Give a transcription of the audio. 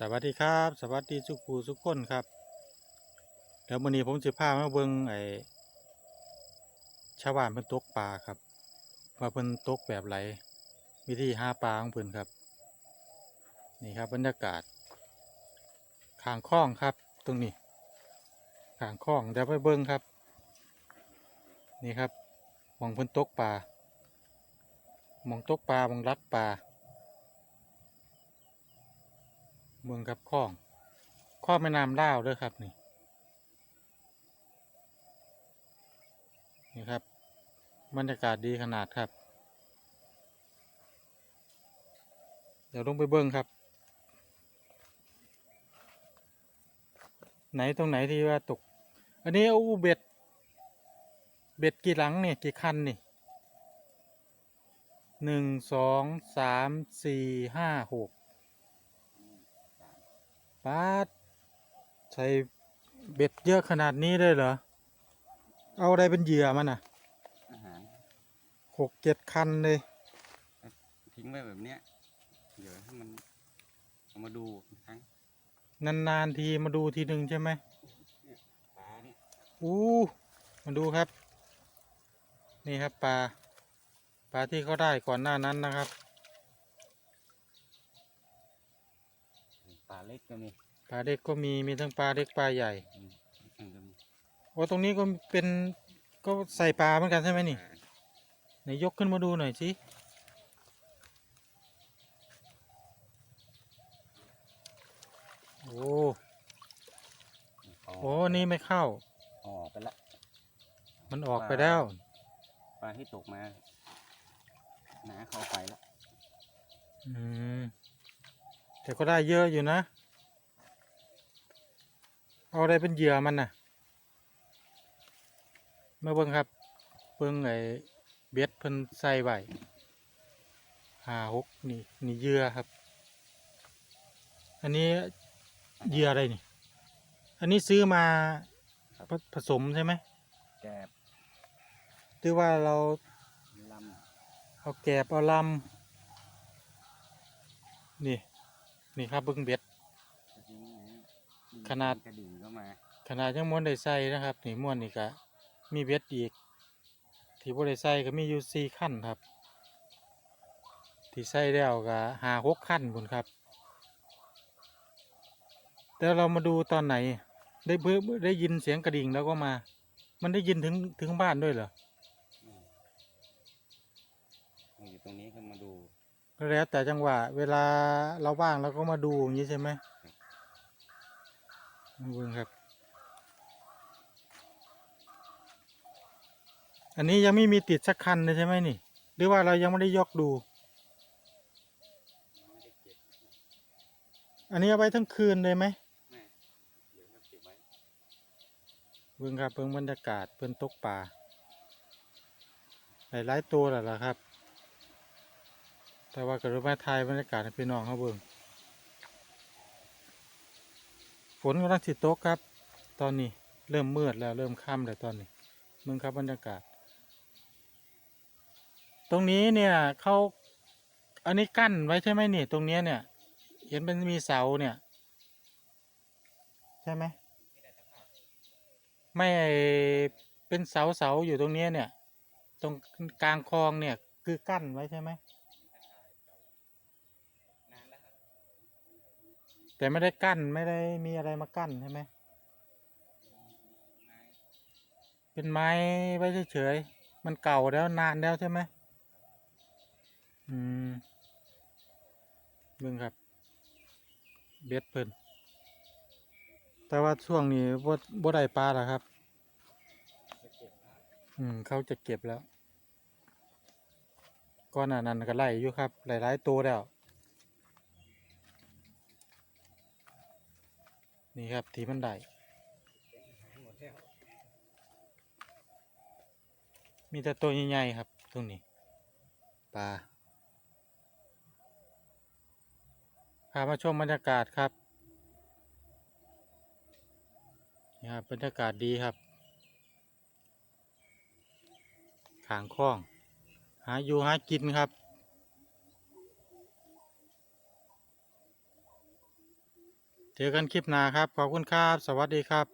สวัสดีครับ สวัสดีทุกผู้ทุกคนครับเดี๋ยววันนี้ผมจะพามาเบิ่งไอ้ชาวบ้านเพิ่นตกปลาครับว่าเพิ่นตกแบบไรวิธีหาปลาของเพิ่นครับ นี่ครับบรรยากาศข้างคลองครับ ตรงนี้ข้างคลองเดี๋ยวไปเบิ่งครับ นี่ครับมองเพิ่นตกปลามองตกปลามองรักปลา เมืองครับคลองคลองแม่น้ำล่าวเด้วยครับนี่นี่ครับบรรยากาศดีขนาดครับ เดี๋ยวลงไปเบิ้งครับ ไหนตรงไหนที่ว่าตก อันนี้เอาเบ็ด เบ็ดกี่หลังเนี่ยกี่คันนี่หนึ่งสองสามสี่ห้าหก ปาดใช้เบ็ดเยอะขนาดนี้เลยเหรอ เอาอะไรเป็นเหยื่อมันอะอาหารหกเจ็ดคันเลย ทิ้งไว้แบบเนี้ย เดี๋ยวให้มันเอามาดูอีกครั้งนานๆทีมาดูทีหนึ่งใช่ไหมปลาเนี่ยอู้มาดูครับ นี่ครับปลา ปลาที่เขาได้ก่อนหน้านั้นนะครับ ปลา เล็กก็มีปลาเล็กก็มีมีทั้งปลาเล็กปลาใหญ่อืมมันก็มีโอ้ตรงนี้ก็เป็นก็ใส่ปลาเหมือนกันใช่ไหมนี่อ่าไหนยกขึ้นมาดูหน่อยสิโอ้อ๋อโอ้นี่ไม่เข้า ออกไปละ มันออกไปแล้ว ปลาที่ตกมาหนาเข้าไปละ อืม แต่ก็ได้เยอะอยู่นะ เอาอะไรเป็นเหยื่อมันน่ะมาเบิ่งครับ เบิ่งไอ้เบ็ดเพิ่นใส่ไว้ห้าหกนี่นี่เหยื่อครับ อันนี้เหยื่ออะไรนี่ อันนี้ซื้อมาผผสมใช่ไหมแกบหรือว่าเราลเอาแกบเอาลำนี่ นี่ครับเบิ่งเบ็ดำทิ้งไว้ขนาด กระดิ่งก็มาขนาดยังม้วนได้ใส่นะครับนี่ม้วนนี่ก็มีเบ็ดอีก ที่บ่ได้ใส่ก็มีอยู่สี่ขั้นครับ ที่ใส่แล้วก็หาหกขั้นบุญครับ แต่เรามาดูตอนไหน ได้เบิ่งได้ยินเสียงกระดิ่งแล้วก็มา มันได้ยินถึงถึงบ้านด้วยเหรออืมอยู่ตรงนี้ก็มาดู ก็แล้วแต่จังหวะ เวลาเราว่างเราก็มาดูอย่างนี้ใช่ไหมมาเบิ่งครับ อันนี้ยังไม่มีติดสักคันเลยใช่ไหมนี่ หรือว่าเรายังไม่ได้ยกดู อันนี้เอาไว้ทั้งคืนเลยไหมแม่เบิ่งครับเบิ่งบรรยากาศเพิ่นตกป่าหลายๆตัวแหละล่ะครับ แต่ว่าก็รู้มาถ่ายบรรยากาศให้พี่น้องเขาเบิ่งฝนกำลังสิตกครับ ตอนนี้เริ่มมืดแล้วเริ่มค่ำแล้วตอนนี้มึงครับบรรยากาศ ตรงนี้เนี่ยเขาอันนี้กั้นไว้ใช่ไหมนี่ ตรงนี้เนี่ย เห็นเป็นมีเสาเนี่ย ใช่ไหมไม่เป็นเสาเสาอยู่ตรงนี้เนี่ย ตรงกลางคลองเนี่ย คือกั้นไว้ใช่ไหม นานแล้วครับ แต่ไม่ได้กั้นไม่ได้มีอะไรมากั้นใช่ไหมเป็นไม้ไว้เฉยๆมันเก่าแล้วนานแล้วใช่ไหมอืมเบิ่งครับ เบ็ดเพิ่นแต่ว่าช่วงนี้บ่บ่ได้ปลาแล้วครับ อืมเขาจะเก็บแล้วก้อนนั้นก็ไล่อยู่ครับ หลายๆตัวแล้ว นี่ครับที่มันได้มีแต่ตัวใหญ่ๆครับตรงนี้ปลาพามาชมบรรยากาศครับนี่ครับบรรยากาศดีครับขางคล้อง หาอยู่หากินครับ เจอกันคลิปหน้าครับ ขอบคุณครับ สวัสดีครับ